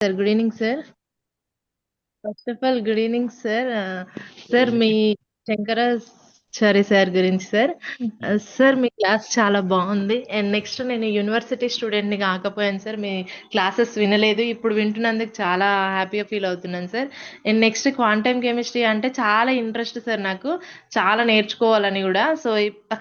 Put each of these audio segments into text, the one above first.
sir good evening sir first of all good evening sir sir me Shankaracharya sir గురించి sir. Sir మీ class చాలా బాగుంది. And next నేను university స్టూడెంట్ని కాకపోయాను sir. మీ classes వినలేదు. ఇప్పుడు వింటున్నందుకు చాలా హ్యాపీగా ఫీల్ అవుతున్నాను sir. And next quantum chemistry అంటే చాలా ఇంట్రెస్ట్ సార్ నాకు. చాలా నేర్చుకోవాలని కూడా. సో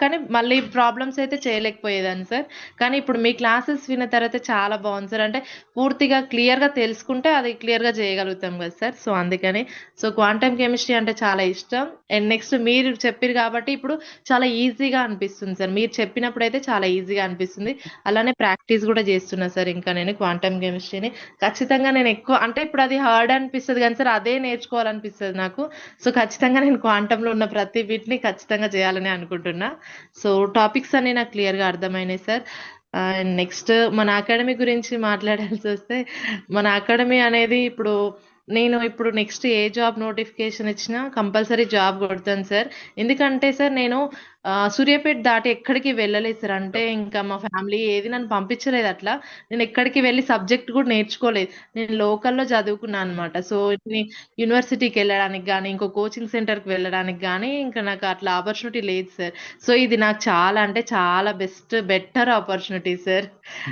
కానీ మళ్ళీ ప్రాబ్లమ్స్ అయితే చేయలేకపోయేదాన్ని సార్. కానీ ఇప్పుడు మీ క్లాసెస్ విన్న తర్వాత చాలా బాగుంది సార్. అంటే పూర్తిగా క్లియర్గా తెలుసుకుంటే అది క్లియర్గా చేయగలుగుతాం కదా సార్. సో అందుకని. సో క్వాంటమ్ కెమిస్ట్రీ అంటే చాలా ఇష్టం. అండ్ నెక్స్ట్ మీరు చెప్పారు కాబట్టి ఇప్పుడు చాలా ఈజీగా అనిపిస్తుంది సార్. మీరు చెప్పినప్పుడు అయితే చాలా ఈజీగా అనిపిస్తుంది. అలానే ప్రాక్టీస్ కూడా చేస్తున్నా సార్ ఇంకా నేను క్వాంటమ్ కెమిస్ట్రీని. ఖచ్చితంగా నేను ఎక్కువ అంటే ఇప్పుడు అది హార్డ్ అనిపిస్తుంది కానీ సార్ అదే నేర్చుకోవాలనిపిస్తుంది నాకు. సో ఖచ్చితంగా నేను క్వాంటంలో ఉన్న ప్రతి వీటిని ఖచ్చితంగా చేయాలని అనుకుంటున్నా. సో టాపిక్స్ అన్ని నాకు క్లియర్గా అర్థమైనాయి సార్. అండ్ నెక్స్ట్ మన అకాడమీ గురించి మాట్లాడాల్సి వస్తే మన అకాడమీ అనేది ఇప్పుడు నేను ఇప్పుడు నెక్స్ట్ ఏ జాబ్ నోటిఫికేషన్ ఇచ్చినా కంపల్సరీ జాబ్ కొడతాను సార్ ఎందుకంటే సార్ నేను ఆ, సూర్యాపేట దాటి ఎక్కడికి వెళ్ళలేదు సార్. అంటే ఇంకా మా ఫ్యామిలీ ఏది నన్ను పంపించలేదు అట్లా. నేను ఎక్కడికి వెళ్ళి సబ్జెక్ట్ కూడా నేర్చుకోలేదు. నేను లోకల్లో చదువుకున్నాను అనమాట సో యూనివర్సిటీకి వెళ్ళడానికి కానీ ఇంకో కోచింగ్ సెంటర్కి వెళ్ళడానికి కానీ ఇంకా నాకు అట్లా ఆపర్చునిటీ లేదు సార్. సో ఇది నాకు చాలా అంటే చాలా బెస్ట్ బెటర్ ఆపర్చునిటీ సార్.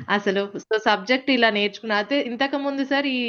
అసలు సో సబ్జెక్ట్ ఇలా నేర్చుకున్నా. అయితే ఇంతకుముందు సార్ ఈ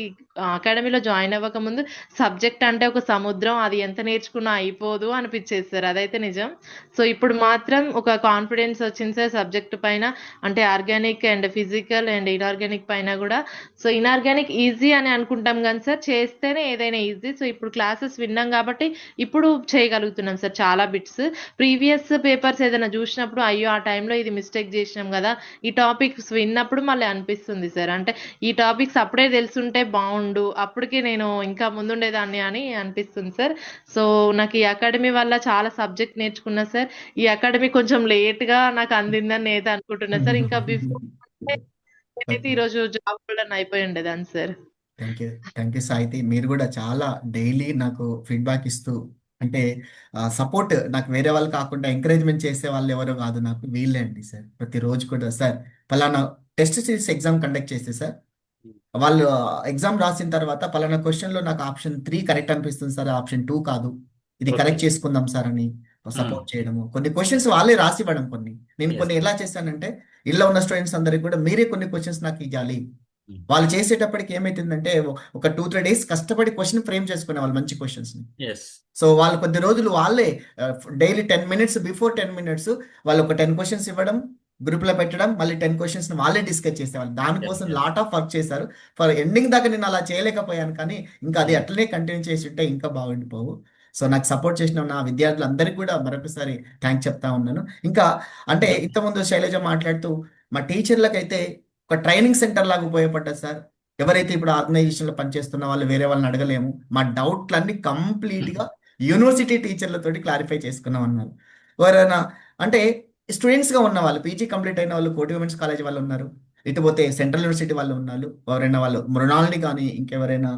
అకాడమీలో జాయిన్ అవ్వకముందు సబ్జెక్ట్ అంటే ఒక సముద్రం. అది ఎంత నేర్చుకున్నా అయిపోదు అనిపించేది సార్. అదైతే నిజం. సో ఇప్పుడు మాత్రం ఒక కాన్ఫిడెన్స్ వచ్చింది సార్ సబ్జెక్ట్ పైన. అంటే organic and physical and inorganic పైన కూడా. సో ఇన్ఆర్గానిక్ ఈజీ అని అనుకుంటాం కానీ సార్ చేస్తేనే ఏదైనా ఈజీ సో ఇప్పుడు క్లాసెస్ విన్నాం కాబట్టి ఇప్పుడు చేయగలుగుతున్నాం సార్ చాలా బిట్స్ ప్రీవియస్ పేపర్స్ ఏదైనా చూసినప్పుడు అయ్యో ఆ టైంలో ఇది మిస్టేక్ చేసినాం కదా. ఈ టాపిక్స్ విన్నప్పుడు మళ్ళీ అనిపిస్తుంది సార్. అంటే ఈ టాపిక్స్ అప్పుడే తెలుసుంటే బాగుండు. అప్పటికే నేను ఇంకా ముందుండేదాన్ని అని అనిపిస్తుంది సార్. సో నాకు ఈ అకాడమీ వల్ల చాలా సబ్జెక్ట్ నేర్చుకున్నా సార్. ఈ అకాడమీ కొంచెం లేట్గా నాకు అందిందని నేనైతే అనుకుంటున్నా సార్. ఇంకా బిఫోర్ నేనైతే ఈరోజు జాబ్ హోల్డర్ అయిపోయి ఉండేదాన్ని sir. Thank you. Thank you Sahithi మీరు కూడా చాలా డైలీ నాకు ఫీడ్బ్యాక్ ఇస్తూ అంటే సపోర్ట్ నాకు వేరే వాళ్ళు కాకుండా ఎంకరేజ్మెంట్ చేసే వాళ్ళు ఎవరో కాదు నాకు వీళ్ళే అండి సార్. ప్రతిరోజు కూడా సార్ పలానా టెస్ట్ సిరీస్ ఎగ్జామ్ కండక్ట్ చేస్తే సార్ వాళ్ళు ఎగ్జామ్ రాసిన తర్వాత పలానా క్వశ్చన్లో నాకు ఆప్షన్ త్రీ కరెక్ట్ అనిపిస్తుంది సార్ ఆప్షన్ టూ కాదు. ఇది. కరెక్ట్ చేసుకుందాం సార్ అని. సపోర్ట్ చేయడము. కొన్ని క్వశ్చన్స్ వాళ్ళే రాసి ఇవ్వడం కొన్ని. నేను. కొన్ని ఎలా చేశానంటే ఇళ్ళలో ఉన్న స్టూడెంట్స్ అందరికి కూడా మీరే కొన్ని క్వశ్చన్స్ నాకు ఇవ్వాలి. వాళ్ళు చేసేటప్పటికి ఏమైతుందంటే ఒక టూ త్రీ డేస్ కష్టపడి క్వశ్చన్ ఫ్రేమ్ చేసుకునే వాళ్ళు మంచి క్వశ్చన్స్ని. సో వాళ్ళు కొద్ది రోజులు వాళ్ళే daily ten minutes before ten minutes వాళ్ళు ఒక టెన్ క్వశ్చన్స్ ఇవ్వడం గ్రూప్లో పెట్టడం మళ్ళీ టెన్ క్వశ్చన్స్ వాళ్ళే డిస్కస్ చేసేవాళ్ళు. దానికోసం. లాట్ ఆఫ్ వర్క్ చేశారు. ఫర్ ఎండింగ్ దాకా నేను అలా చేయలేకపోయాను కానీ ఇంకా అది అట్లనే కంటిన్యూ చేసి ఉంటే ఇంకా బాగుండిపోవు. సో నాకు సపోర్ట్ చేసిన నా విద్యార్థులందరికీ కూడా మరొకసారి థ్యాంక్ చెప్తా ఉన్నాను. ఇంకా అంటే ఇంతకుముందు శైలజ మాట్లాడుతూ మా టీచర్లకైతే ఒక ట్రైనింగ్ సెంటర్ లాగా ఉపయోగపడ్డది సార్. ఎవరైతే ఇప్పుడు ఆర్గనైజేషన్లో పనిచేస్తున్న వాళ్ళు వేరే వాళ్ళని అడగలేము. మా డౌట్లన్నీ కంప్లీట్గా యూనివర్సిటీ టీచర్లతోటి క్లారిఫై చేసుకున్నాం అన్నారు. ఎవరైనా అంటే స్టూడెంట్స్గా ఉన్న వాళ్ళు పీజీ కంప్లీట్ అయిన వాళ్ళు కోటి ఉమెన్స్ కాలేజ్ వాళ్ళు ఉన్నారు. ఇటు పోతే సెంట్రల్ యూనివర్సిటీ వాళ్ళు ఉన్నారు. ఎవరైనా వాళ్ళు మృణాలిని కానీ ఇంకెవరైనా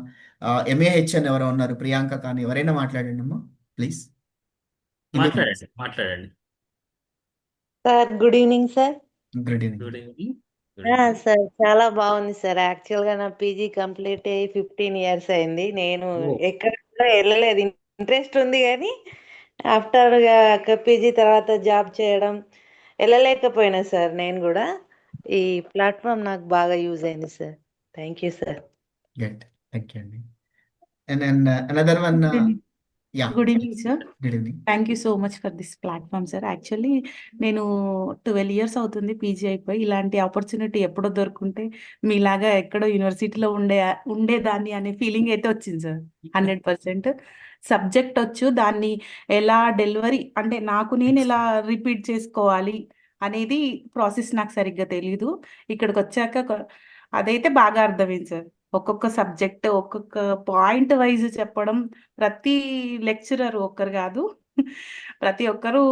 ఎంఏహెచ్ అని ఎవరో ఉన్నారు. ప్రియాంక కానీ ఎవరైనా మాట్లాడండి అమ్మా ప్లీజ్. మాట్లాడండి మాట్లాడండి. Sir good evening sir. Good evening. Good evening. ఆ, సార్ చాలా బాగుంది సార్. యాక్చువల్గా నా పీజీ కంప్లీట్ అయ్యి ఫిఫ్టీన్ ఇయర్స్ అయింది. నేను. ఎక్కడ కూడా వెళ్ళలేదు. ఇంట్రెస్ట్ ఉంది కానీ ఆఫ్టర్ పీజీ తర్వాత జాబ్ చేయడం వెళ్ళలేకపోయినా సార్ నేను కూడా. ఈ ప్లాట్ఫామ్ నాకు బాగా యూజ్ అయింది sir. Thank you sir. Thank you అండి good evening sir thank you so much for this platform sir actually నేను ట్వెల్వ్ ఇయర్స్ అవుతుంది పీజీ అయిపోయి ఇలాంటి ఆపర్చునిటీ ఎప్పుడో దొరుకుంటే మీలాగా ఎక్కడో యూనివర్సిటీలో ఉండే ఉండేదాన్ని అనే ఫీలింగ్ అయితే వచ్చింది సార్ హండ్రెడ్ పర్సెంట్ సబ్జెక్ట్ వచ్చు దాన్ని ఎలా డెలివరీ అంటే నాకు నేను ఎలా రిపీట్ చేసుకోవాలి అనేది ప్రాసెస్ నాకు సరిగ్గా తెలీదు. ఇక్కడికి వచ్చాక కొ- అదైతే బాగా అర్థమైంది సార్ ఒక్కొక్క సబ్జెక్ట్ ఒక్కొక్క పాయింట్ వైజ్ చెప్పడం ప్రతి లెక్చరర్ ఒక్కరు కాదు. ప్రతి ఒక్కరు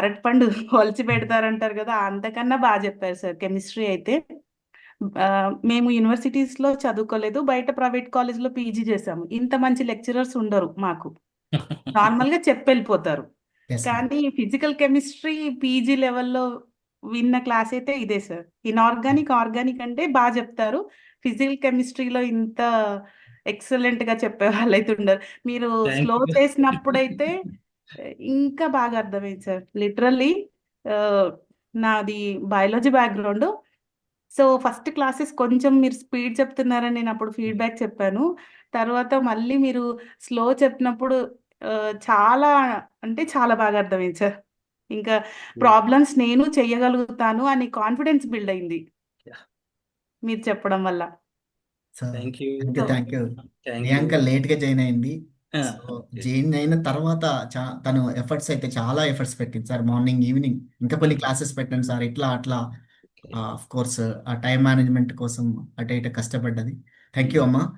అరటిపండు ఒలిచి పెడతారంటారు కదా అంతకన్నా బాగా చెప్పారు సార్ కెమిస్ట్రీ అయితే. మేము యూనివర్సిటీస్లో చదువుకోలేదు బయట ప్రైవేట్ కాలేజ్లో పీజీ చేసాము ఇంత మంచి లెక్చరర్స్ ఉండరు మాకు. నార్మల్గా చెప్పి వెళ్ళిపోతారు ఎస్ కానీ ఫిజికల్ కెమిస్ట్రీ పీజీ లెవెల్లో విన్న క్లాస్ అయితే ఇదే సార్. ఇన్ఆర్గానిక్ ఆర్గానిక్ అంటే బాగా చెప్తారు. ఫిజికల్ కెమిస్ట్రీలో ఇంత ఎక్సలెంట్గా చెప్పే వాళ్ళైతే ఉండరు. మీరు స్లో చేసినప్పుడైతే ఇంకా బాగా అర్థమైంది సార్. లిటరల్లీ నాది biology background. So first classes కొంచెం మీరు స్పీడ్ చెప్తున్నారని నేను అప్పుడు ఫీడ్బ్యాక్ చెప్పాను. తర్వాత మళ్ళీ మీరు స్లో చెప్పినప్పుడు చాలా అంటే చాలా బాగా అర్థమైంది సార్. ఇంకా ప్రాబ్లమ్స్ నేను చెయ్యగలుగుతాను అని కాన్ఫిడెన్స్ బిల్డ్ అయింది. మీరు చెప్పడం వల్ల. Thank you thank you. Priyanka లేట్గా జాయిన్ అయింది. సో జాయిన్ అయిన తర్వాత చా- తను ఎఫర్ట్స్ అయితే చాలా ఎఫర్ట్స్ పెట్టింది. సార్ మార్నింగ్ ఈవినింగ్ ఇంకా కొన్ని క్లాసెస్ పెట్టండి సార్. ఇట్లా అట్లా. ఆఫ్ కోర్స్ ఆ టైం మేనేజ్మెంట్ కోసం అటు ఇటు కష్టపడ్డది. థ్యాంక్ యూ అమ్మా.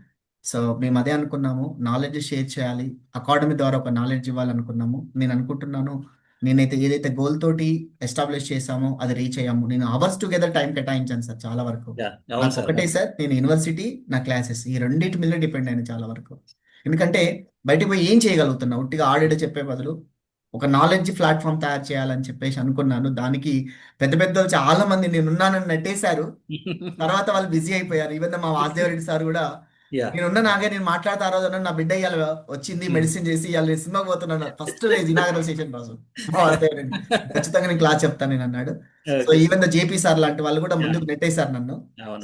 సో మేము అదే అనుకున్నాము. నాలెడ్జ్ షేర్ చేయాలి. అకాడమీ ద్వారా ఒక నాలెడ్జ్ ఇవ్వాలనుకున్నాము. నేను అనుకుంటున్నాను నేనైతే ఏదైతే గోల్ తోటి ఎస్టాబ్లిష్ చేశామో అది రీచ్ అయ్యాము. నేను అవర్స్ టుగెదర్ టైం కేటాయించాను సార్ చాలా వరకు. ఒకటే సార్ నేను యూనివర్సిటీ నా క్లాసెస్ ఈ రెండింటి మీద డిపెండ్ అయ్యాను చాలా వరకు. ఎందుకంటే బయటికి పోయి ఏం చేయగలుగుతున్నా? ఉట్టిగా ఆడిడ చెప్పే బదులు ఒక నాలెడ్జ్ ప్లాట్ఫామ్ తయారు చేయాలని చెప్పేసి అనుకున్నాను. దానికి పెద్ద పెద్ద చాలా మంది నేనున్నానని నెట్టేశారు తర్వాత వాళ్ళు బిజీ అయిపోయారు. ఈవెన్ మా వాసుదేవ్ రెడ్డి సార్ కూడా నేనున్న నాగే నేను మాట్లాడుతా ఆ రోజు అన్నాడు, నా బిడ్డ ఇవాళ వచ్చింది మెడిసిన్ చేసి ఇవాళ నేను సినిమాకి పోతున్నాను ఫస్ట్ ఇనాగరల్ సెషన్ రోజు ఖచ్చితంగా నేను క్లాస్ చెప్తాను నేను అన్నాడు. So even the JP sir లాంటి వాళ్ళు కూడా ముందుకు నెట్టేశారు నన్ను.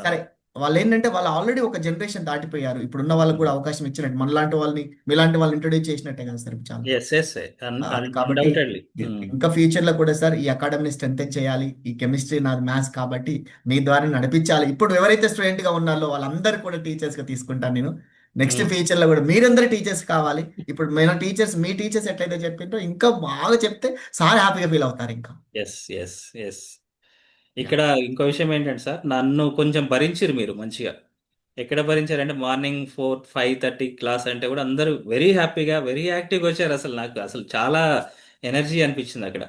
సరే వాళ్ళు ఏంటంటే వాళ్ళు ఆల్రెడీ ఒక జనరేషన్ దాటిపోయారు. ఇప్పుడున్న వాళ్ళకి కూడా అవకాశం ఇచ్చినట్టు మనలాంటి వాళ్ళని మీలాంటి వాళ్ళని ఇంట్రొడ్యూస్ చేసినట్టే కదా సార్ ఇప్పుడు చాలా. కాబట్టి ఇంకా ఫ్యూచర్లో కూడా సార్ ఈ అకాడమీని స్ట్రెంగ్ చేయాలి. ఈ కెమిస్ట్రీ నాది మ్యాథ్స్ కాబట్టి మీ ద్వారా నడిపించాలి. ఇప్పుడు ఎవరైతే స్టూడెంట్గా ఉన్నారో వాళ్ళందరూ కూడా టీచర్స్గా తీసుకుంటాను నేను. నెక్స్ట్ ఫ్యూచర్లో కూడా మీరందరూ టీచర్స్ కావాలి. ఇప్పుడు మన టీచర్స్ మీ టీచర్స్ ఎట్లయితే చెప్పిండ్రో ఇంకా బాగా చెప్తే సార్ హ్యాపీగా ఫీల్ అవుతారు ఇంకా. ఎస్ ఎస్ ఎస్ ఇక్కడ ఇంకో విషయం ఏంటంటే సార్ నన్ను కొంచెం భరించిరు మీరు మంచిగా. ఎక్కడ భరించారంటే morning four five thirty class అంటే కూడా అందరూ వెరీ హ్యాపీగా వెరీ యాక్టివ్గా వచ్చారు అసలు నాకు. అసలు చాలా ఎనర్జీ అనిపించింది అక్కడ.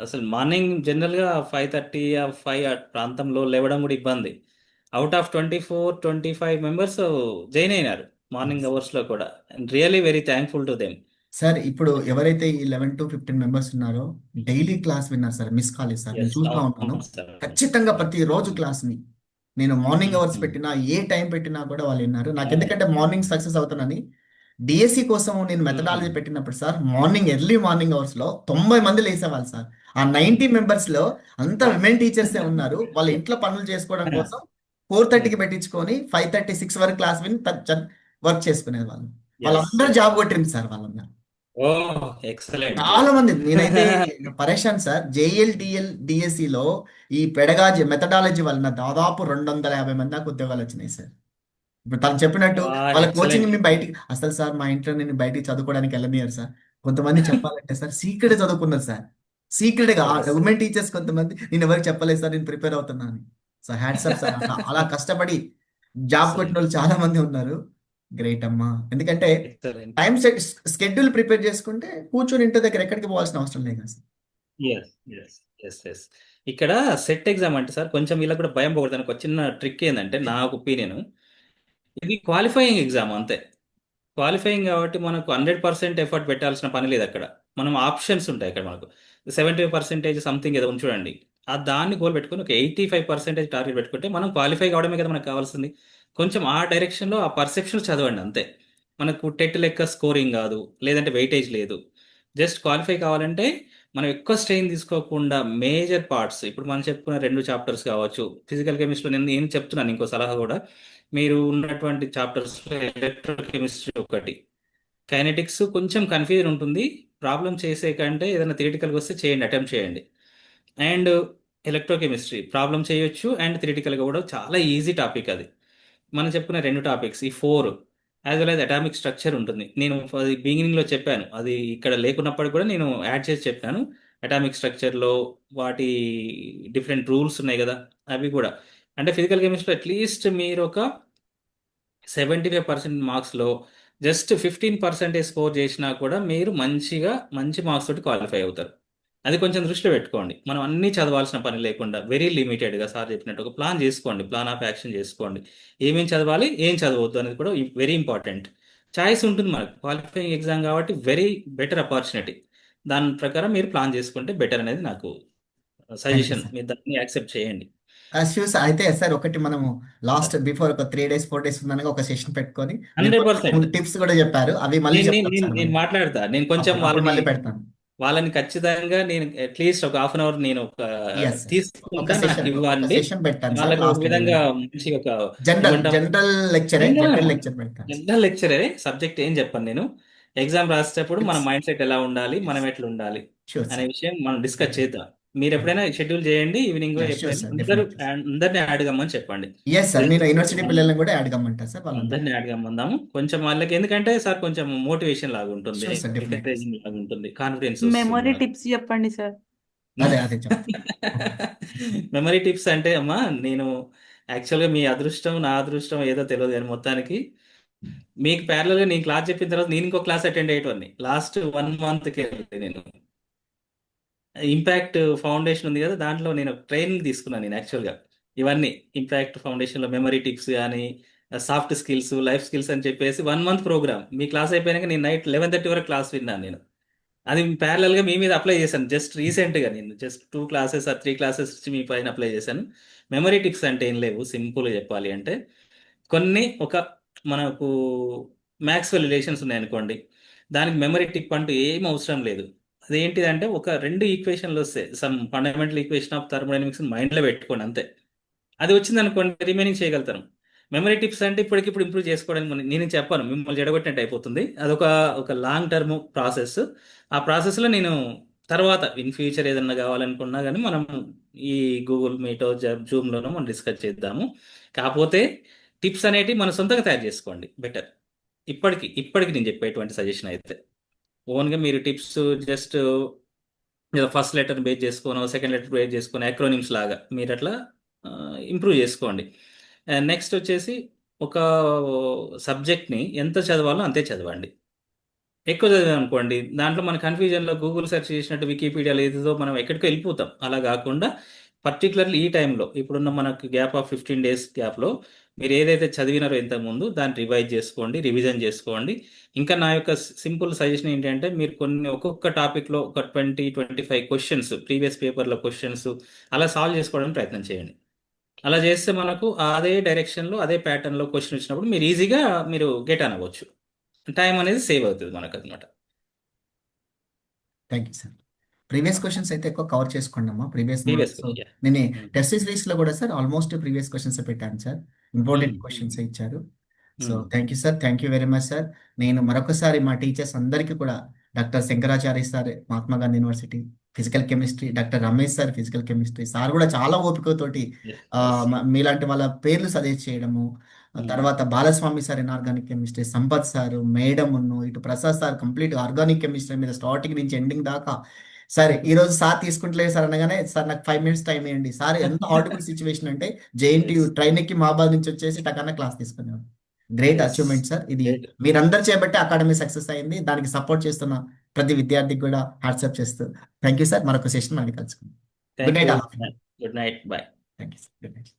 అసలు మార్నింగ్ జనరల్గా ఫైవ్ థర్టీ ఫైవ్ ఆ ప్రాంతంలో లేవడం కూడా ఇబ్బంది. Out of twenty four twenty five members join అయినారు మార్నింగ్ అవర్స్లో కూడా. Really very thankful to them. Sir ఇప్పుడు ఎవరైతే ఈ లెవెన్ టు ఫిఫ్టీన్ మెంబర్స్ ఉన్నారో డైలీ క్లాస్ విన్నారు సార్ మిస్ కాలేదు సార్. నేను చూస్తా సార్ ఖచ్చితంగా ప్రతి రోజు క్లాస్ని. నేను మార్నింగ్ అవర్స్ పెట్టినా ఏ టైం పెట్టినా కూడా వాళ్ళు విన్నారు. నాకు ఎందుకంటే మార్నింగ్ సక్సెస్ అవుతానని డిఎస్సి కోసం నేను మెథడాలజీ పెట్టినప్పుడు సార్ మార్నింగ్ ఎర్లీ మార్నింగ్ అవర్స్లో తొంభై మంది లేసేవాళ్ళు సార్. ఆ నైన్టీ మెంబర్స్లో అంతా విమెన్ టీచర్సే ఉన్నారు. వాళ్ళ ఇంట్లో పనులు చేసుకోవడం కోసం ఫోర్ థర్టీకి పెట్టించుకొని ఫైవ్ థర్టీ సిక్స్ వరకు క్లాస్ విని వర్క్ చేసుకునే వాళ్ళు వాళ్ళందరూ జాబ్ కొట్టింది సార్ వాళ్ళందరూ ఎక్సలెంట్. చాలా మంది నేనైతే పరేషాన్ సార్ జేఎల్డిఎల్ డిఎస్సి లో ఈ పెడగాజీ మెథడాలజీ వలన దాదాపు రెండు వందల యాభై మంది దాకా ఉద్యోగాలు వచ్చినాయి సార్. ఇప్పుడు తను చెప్పినట్టు వాళ్ళ కోచింగ్ మేము బయటికి అసలు సార్ మా ఇంట్లో నేను బయటికి చదువుకోవడానికి వెళ్ళనియరు సార్. కొంతమంది చెప్పాలంటే సార్ సీక్రెట్ చదువుకున్నారు సార్. సీక్రెట్గా ఉమెన్ టీచర్స్ కొంతమంది నేను ఎవరికి చెప్పలేదు సార్ నేను ప్రిపేర్ అవుతున్నాను సో హ్యాట్స్ ఆఫ్ సార్. అలా కష్టపడి జాబ్ కొట్టిన వాళ్ళు చాలా మంది ఉన్నారు. గ్రేట్ అమ్మా. ఎందుకంటే టైం స్కెడ్యూల్ ప్రిపేర్ చేసుకుంటే కూర్చొని ఇంటి దగ్గర ఎక్కడికి పోవాల్సిన అవసరం లేదు కదా ఇక్కడ సెట్ ఎగ్జామ్ అంటే సార్ కొంచెం ఇలా కూడా భయం పోకూడదు. ఒక చిన్న ట్రిక్ ఏంటంటే నా ఒపీనియన్ ఇది క్వాలిఫైయింగ్ ఎగ్జామ్ అంతే. క్వాలిఫైయింగ్ కాబట్టి మనకు హండ్రెడ్ పర్సెంట్ ఎఫర్ట్ పెట్టాల్సిన పని లేదు అక్కడ. మనం ఆప్షన్స్ ఉంటాయి ఇక్కడ మనకు. సెవెంటీ పర్సెంటేజ్ సంథింగ్ ఏదో చూడండి. ఆ దాన్ని గోల్ పెట్టుకొని ఒక ఎయిటీ ఫైవ్ పర్సెంటేజ్ టార్గెట్ పెట్టుకుంటే మనం క్వాలిఫై కావడమే కదా మనకు కావాల్సింది. కొంచెం ఆ డైరెక్షన్లో ఆ పర్సెప్షన్ చదవండి అంతే. మనకు టెట్ లెక్క స్కోరింగ్ కాదు లేదంటే వెయిటేజ్ లేదు. జస్ట్ క్వాలిఫై కావాలంటే మనం ఎక్కువ స్ట్రెయిన్ తీసుకోకుండా మేజర్ పార్ట్స్ ఇప్పుడు మనం చెప్పుకున్న రెండు చాప్టర్స్ కావచ్చు. ఫిజికల్ కెమిస్ట్రీలో నేను ఏం చెప్తున్నాను ఇంకో సలహా కూడా. మీరు ఉన్నటువంటి చాప్టర్స్లో ఎలక్ట్రో కెమిస్ట్రీ ఒకటి. కైనెటిక్స్ కొంచెం కన్ఫ్యూజన్ ఉంటుంది. ప్రాబ్లం చేసే కంటే ఏదైనా థియేటికల్గా వస్తే చేయండి అటెంప్ట్ చేయండి. అండ్ ఎలక్ట్రోకెమిస్ట్రీ ప్రాబ్లం చేయొచ్చు. అండ్ థియరిటికల్గా కూడా చాలా ఈజీ టాపిక్ అది. మనం చెప్పుకున్న రెండు టాపిక్స్ ఈ four as well as atomic structure ఉంటుంది. నేను అది బిగినింగ్లో చెప్పాను. అది ఇక్కడ లేకున్నప్పటికీ కూడా నేను యాడ్ చేసి చెప్పాను. అటామిక్ స్ట్రక్చర్లో వాటి డిఫరెంట్ రూల్స్ ఉన్నాయి కదా అవి కూడా. అంటే ఫిజికల్ కెమిస్ట్రీ అట్లీస్ట్ మీరు ఒక సెవెంటీ ఫైవ్ పర్సెంట్ మార్క్స్లో జస్ట్ ఫిఫ్టీన్ పర్సెంటేజ్ స్కోర్ చేసినా కూడా మీరు మంచిగా మంచి మార్క్స్ తోటి క్వాలిఫై అవుతారు. అది కొంచెం దృష్టిలో పెట్టుకోండి. మనం అన్నీ చదవాల్సిన పని లేకుండా వెరీ లిమిటెడ్గా సార్ చెప్పినట్టు ఒక ప్లాన్ చేసుకోండి. ప్లాన్ ఆఫ్ యాక్షన్ చేసుకోండి. ఏమేం చదవాలి ఏం చదవద్దు అనేది కూడా వెరీ ఇంపార్టెంట్ చాయిస్ ఉంటుంది మనకు. క్వాలిఫైయింగ్ ఎగ్జామ్ కాబట్టి వెరీ బెటర్ ఆపర్చునిటీ దాని ప్రకారం మీరు ప్లాన్ చేసుకుంటే బెటర్ అనేది నాకు సజెషన్ మీరు దాన్ని యాక్సెప్ట్ చేయండి. షూస్ అయితే సార్ ఒకటి మనము లాస్ట్ బిఫోర్ ఒక త్రీ డేస్ ఫోర్ డేస్ ఉందనగా ఒక సెషన్ పెట్టుకొని హండ్రెడ్ పర్సెంట్ టిప్స్ కూడా చెప్పారు. అవి మళ్ళీ నేను నేను. మాట్లాడతా. నేను కొంచెం మళ్ళీ పెడతాను. వాళ్ళని ఖచ్చితంగా నేను అట్లీస్ట్ ఒక హాఫ్ అన్ అవర్ నేను ఒక Yes, sir. ఒక తీసుకుంటా నాకు సెషన్ ఒక ఇవ్వండి సెషన్ పెట్టాను సార్ వాళ్ళకి ఒక లాస్ట్ విధంగా మంచి ఒక జనరల్ ఏమంటాం? General lecture Yeah. General lecture పెడతాను జనరల్ లెక్చరే సబ్జెక్ట్ ఏం చెప్పను నేను. ఎగ్జామ్ రాసేటప్పుడు మన మైండ్ సెట్ ఎలా ఉండాలి మనం ఎట్లా ఉండాలి షూర్ అనే విషయం మనం డిస్కస్ చేద్దాం. మీరు ఎప్పుడైనా షెడ్యూల్ చేయండి ఈవినింగ్. అందరూ. అందరిని యాడ్ కమ్మని చెప్పండి. ఎస్ సార్ నేను యూనివర్సిటీ పిల్లల్ని కూడా యాడ్ కమ్మంటా సార్ అందరిని యాడ్ కమ్మందాము కొంచెం వాళ్ళకి ఎందుకంటే సార్ కొంచెం మోటివేషన్ లాగా ఉంటుంది. ఎంకరేజింగ్ లాగా ఉంటుంది. కాన్ఫిడెన్స్ మెమొరీ టిప్స్ చెప్పండి సార్ అదే అదే చెప్తాను మెమరీ టిప్స్ అంటే అమ్మా నేను యాక్చువల్గా మీ అదృష్టం నా అదృష్టం ఏదో తెలియదు కానీ మొత్తానికి మీకు parallel గా నేను క్లాస్ చెప్పిన తర్వాత నేను ఇంకో క్లాస్ అటెండ్ అయ్యేటోని లాస్ట్ వన్ మంత్కి వెళ్ళి నేను. ఇంపాక్ట్ ఫౌండేషన్ ఉంది కదా దాంట్లో నేను ట్రైనింగ్ తీసుకున్నాను నేను యాక్చువల్గా ఇవన్నీ ఇంపాక్ట్ ఫౌండేషన్లో మెమరీ టిప్స్ కానీ సాఫ్ట్ స్కిల్స్ లైఫ్ స్కిల్స్ అని చెప్పేసి వన్ మంత్ ప్రోగ్రామ్ మీ క్లాస్ అయిపోయాక నేను నైట్ లెవెన్ థర్టీ వరకు క్లాస్ విన్నాను నేను. అది ప్యారలల్గా మీ మీద అప్లై చేశాను. జస్ట్ రీసెంట్గా నేను జస్ట్ టూ క్లాసెస్ ఆ త్రీ క్లాసెస్ మీ పైన అప్లై చేశాను. మెమరీ టిప్స్ అంటే ఏం లేవు సింపుల్గా చెప్పాలి అంటే కొన్ని ఒక మనకు మ్యాక్స్వెల్ రిలేషన్స్ ఉన్నాయనుకోండి దానికి మెమరీ టిప్ అంటూ ఏం అవసరం లేదు. అదేంటిదంటే ఒక రెండు ఈక్వేషన్లు వస్తాయి some fundamental equation of thermodynamics మైండ్లో పెట్టుకోండి అంతే. అది వచ్చింది అనుకోండి రిమైనింగ్ చేయగలుగుతాను మెమరీ టిప్స్ అంటే ఇప్పటికిప్పుడు ఇంప్రూవ్ చేసుకోవడానికి నేను చెప్పాను మిమ్మల్ని జడగొట్టినట్టు అయిపోతుంది. అదొక ఒక లాంగ్ టర్మ్ ప్రాసెస్ ఆ ప్రాసెస్లో నేను తర్వాత ఇన్ ఫ్యూచర్ ఏదన్నా కావాలనుకున్నా కానీ మనం ఈ గూగుల్ మీటో జూమ్లోనో మనం డిస్కస్ చేద్దాము. కాకపోతే టిప్స్ అనేటివి మనం సొంతంగా తయారు చేసుకోండి బెటర్ ఇప్పటికి ఇప్పటికి నేను చెప్పేటువంటి సజెషన్ అయితే. ఓన్గా మీరు tips just first letter base చేసుకోనో second letter base చేసుకొని అక్రోనిమ్స్ లాగా మీరు అట్లా ఇంప్రూవ్ చేసుకోండి. నెక్స్ట్ వచ్చేసి ఒక సబ్జెక్ట్ని ఎంత చదవాలో అంతే చదవండి. ఎక్కువ చదివాం అనుకోండి దాంట్లో మన కన్ఫ్యూజన్లో గూగుల్ సెర్చ్ చేసినట్టు వికీపీడియాలో ఏదో మనం ఎక్కడికో వెళ్ళిపోతాం. అలా కాకుండా పర్టికులర్లీ ఈ టైంలో ఇప్పుడున్న మనకు గ్యాప్ ఆఫ్ ఫిఫ్టీన్ డేస్ గ్యాప్లో మీరు ఏదైతే చదివినారో ఇంతకుముందు దాన్ని రివైజ్ చేసుకోండి రివిజన్ చేసుకోండి. ఇంకా నా యొక్క సింపుల్ సజెషన్ ఏంటంటే మీరు కొన్ని ఒక్కొక్క టాపిక్లో ఒక twenty twenty five questions previous పేపర్లో క్వశ్చన్స్ అలా సాల్వ్ చేసుకోవడానికి ప్రయత్నం చేయండి. అలా చేస్తే మనకు అదే డైరెక్షన్లో అదే ప్యాటర్న్లో క్వశ్చన్ వచ్చినప్పుడు మీరు ఈజీగా మీరు గెట్ అనవచ్చు టైం అనేది సేవ్ అవుతుంది మనకు అనమాట thank you sir previous questions అయితే ఎక్కువ కవర్ చేసుకోండి అమ్మా ప్రీవియస్ నేను టెస్ట్ సిరీస్లో కూడా సార్ ఆల్మోస్ట్ ప్రీవియస్ క్వశ్చన్స్ పెట్టాను సార్. Important Hmm. క్వశ్చన్స్ ఇచ్చారు. So thank you sir. Thank you very much sir. నేను మరొకసారి మా టీచర్స్ అందరికీ కూడా doctor Shankaracharya sir Mahatma Gandhi university physical chemistry doctor Ramesh sir physical chemistry sir కూడా చాలా ఓపికతోటి ఆ, మ- మీలాంటి వాళ్ళ పేర్లు సజెస్ట్ చేయడము ఆ Hmm. తర్వాత Balaswamy sir inorganic chemistry Sampath sir madam ఇటు Prasad sir complete organic chemistry మీద స్టార్టింగ్ నుంచి ఎండింగ్ దాకా సరే ఈ రోజు సార్ తీసుకుంటలేదు సార్ అనగానే సార్ నాకు ఫైవ్ మినిట్స్ టైం ఇవ్వండి. సార్ ఎంత హార్డబుల్ సిచ్యువేషన్ అంటే జేఎన్టీయూ ట్రైన్ ఎక్కి మహాబాద్ నుంచి వచ్చేసి టకన్నా క్లాస్ తీసుకునేవారు. గ్రేట్. అచీవ్మెంట్ సార్ ఇది. మీరందరూ చేపట్టి అకాడమీ సక్సెస్ అయింది. దానికి సపోర్ట్ చేస్తున్న ప్రతి విద్యార్థికి కూడా హ్యాట్సాప్ చేస్తూ థ్యాంక్ యూ సార్. మరొక సెషన్ మళ్ళీ కలుసుకుందాం. Of you. Good night bye thank you sir good night